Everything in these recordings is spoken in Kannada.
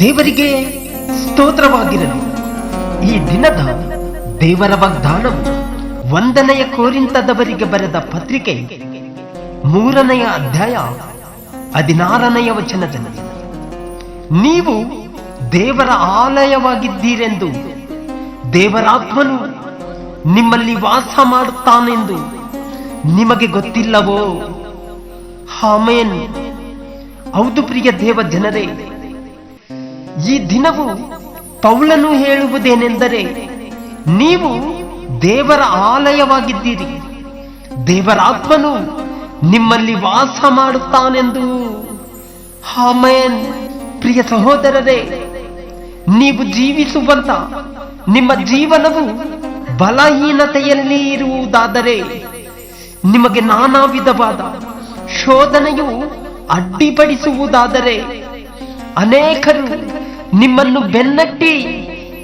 ದೇವರಿಗೆ ಸ್ತೋತ್ರವಾಗಿರಲಿ. ಈ ದಿನದ ದೇವರ ವಾಗ್ದಾನವು ಒಂದನೆಯ ಕೋರಿಂತದವರಿಗೆ ಬರೆದ ಪತ್ರಿಕೆ ಮೂರನೆಯ ಅಧ್ಯಾಯ ಹದಿನಾರನೆಯ ವಚನದಲ್ಲಿ. ನೀವು ದೇವರ ಆಲಯವಾಗಿದ್ದೀರೆಂದು ದೇವರಾತ್ಮನು ನಿಮ್ಮಲ್ಲಿ ವಾಸ ಮಾಡುತ್ತಾನೆಂದು ನಿಮಗೆ ಗೊತ್ತಿಲ್ಲವೋ? ಹಾಮೇನ್ ಹೌದು ಪ್ರಿಯ ದೇವ ಜನರೇ, ಈ ದಿನವು ಪೌಳನು ಹೇಳುವುದೇನೆಂದರೆ, ನೀವು ದೇವರ ಆಲಯವಾಗಿದ್ದೀರಿ. ದೇವರಾತ್ಮನು ನಿಮ್ಮಲ್ಲಿ ವಾಸ ಮಾಡುತ್ತಾನೆಂದು. ಹಾಮೇನ್ ಪ್ರಿಯ ಸಹೋದರರೇ, ನೀವು ಜೀವಿಸುವಂತ ನಿಮ್ಮ ಜೀವನವು ಬಲಹೀನತೆಯಲ್ಲಿ ಇರುವುದಾದರೆ ನಿಮಗೆ ನಾನಾ ವಿಧವಾದ ಶೋಧನೆಯು ಅಡ್ಡಿಪಡಿಸುವುದಾದರೆ ಅನೇಕರು ನಿಮ್ಮನ್ನು ಬೆನ್ನಟ್ಟಿ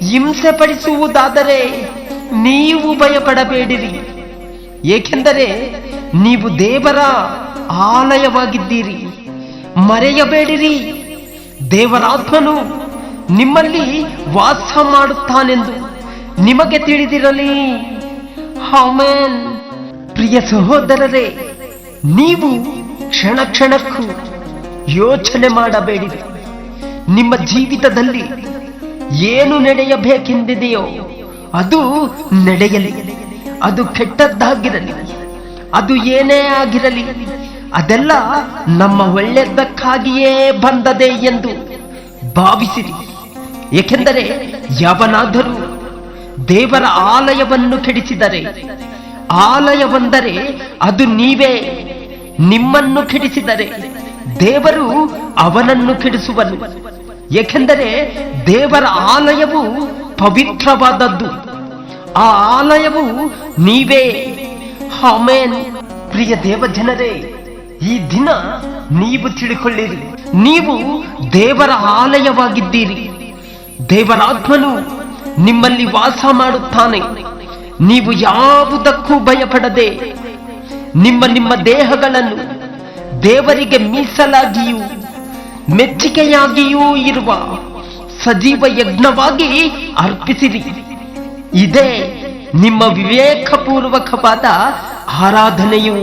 ಹಿಂಸೆ ಪಡಿಸುವುದಾದರೆ ನೀವು ಭಯಪಡಬೇಡಿರಿ. ಏಕೆಂದರೆ ನೀವು ದೇವರ ಆಲಯವಾಗಿದ್ದೀರಿ. ಮರೆಯಬೇಡಿರಿ. ದೇವರಾತ್ಮನು ನಿಮ್ಮಲ್ಲಿ ವಾಸ ಮಾಡುತ್ತಾನೆಂದು ನಿಮಗೆ ತಿಳಿದಿರಲಿ. ಆಮೇನ್. ಪ್ರಿಯ ಸಹೋದರರೇ, ನೀವು ಕ್ಷಣ ಕ್ಷಣಕ್ಕೂ ಯೋಚನೆ ಮಾಡಬೇಡಿ ನಿಮ್ಮ ಜೀವಿತದಲ್ಲಿ ಏನು ನಡೆಯಬೇಕೆಂದಿದೆಯೋ ಅದು ನಡೆಯಲಿ. ಅದು ಕೆಟ್ಟದ್ದಾಗಿರಲಿ. ಅದು ಏನೇ ಆಗಿರಲಿ, ಅದೆಲ್ಲ ನಮ್ಮ ಒಳ್ಳೆಯದಕ್ಕಾಗಿಯೇ ಬಂದದೆ ಎಂದು ಭಾವಿಸಿರಿ. ಏಕೆಂದರೆ ಯಾವನಾದರೂ ದೇವರ ಆಲಯವನ್ನು ಕೆಡಿಸಿದರೆ ಆಲಯವೆಂದರೆ ಅದು ನೀವೇ. ನಿಮ್ಮನ್ನು ಕೆಡಿಸಿದರೆ ದೇವರು ಅವನನ್ನು ಕೆಡಿಸುವನು. ಏಕೆಂದರೆ ದೇವರ ಆಲಯವು ಪವಿತ್ರವಾದದ್ದು. ಆ ಆಲಯವು ನೀವೇ. ಆಮೇನ್. ಪ್ರಿಯ ದೇವಜನರೇ, ಈ ದಿನ ನೀವು ತಿಳಿಕೊಳ್ಳಿರಿ. ನೀವು ದೇವರ ಆಲಯವಾಗಿದ್ದೀರಿ. ದೇವರಾತ್ಮನು ನಿಮ್ಮಲ್ಲಿ ವಾಸ ಮಾಡುತ್ತಾನೆ. ನೀವು ಯಾವುದಕ್ಕೂ ಭಯಪಡದೆ ನಿಮ್ಮ ನಿಮ್ಮ ದೇಹಗಳನ್ನು ದೇವರಿಗೆ ಮೀಸಲಾಗಿಯೂ ಮೆಚ್ಚುಗೆಯಾಗಿಯೂ ಇರುವ ಸಜೀವ ಯಜ್ಞವಾಗಿ ಅರ್ಪಿಸಿರಿ. ಇದೇ ನಿಮ್ಮ ವಿವೇಕಪೂರ್ವಕವಾದ ಆರಾಧನೆಯು.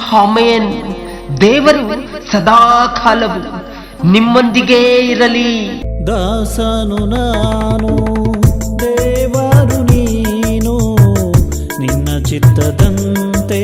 ಹಾಮೇನ್ ದೇವರು ಸದಾ ಕಾಲವು ನಿಮ್ಮೊಂದಿಗೇ ಇರಲಿ. ದಾಸನು ನಾನು ನಿನ್ನ ಚಿತ್ತದಂತೆ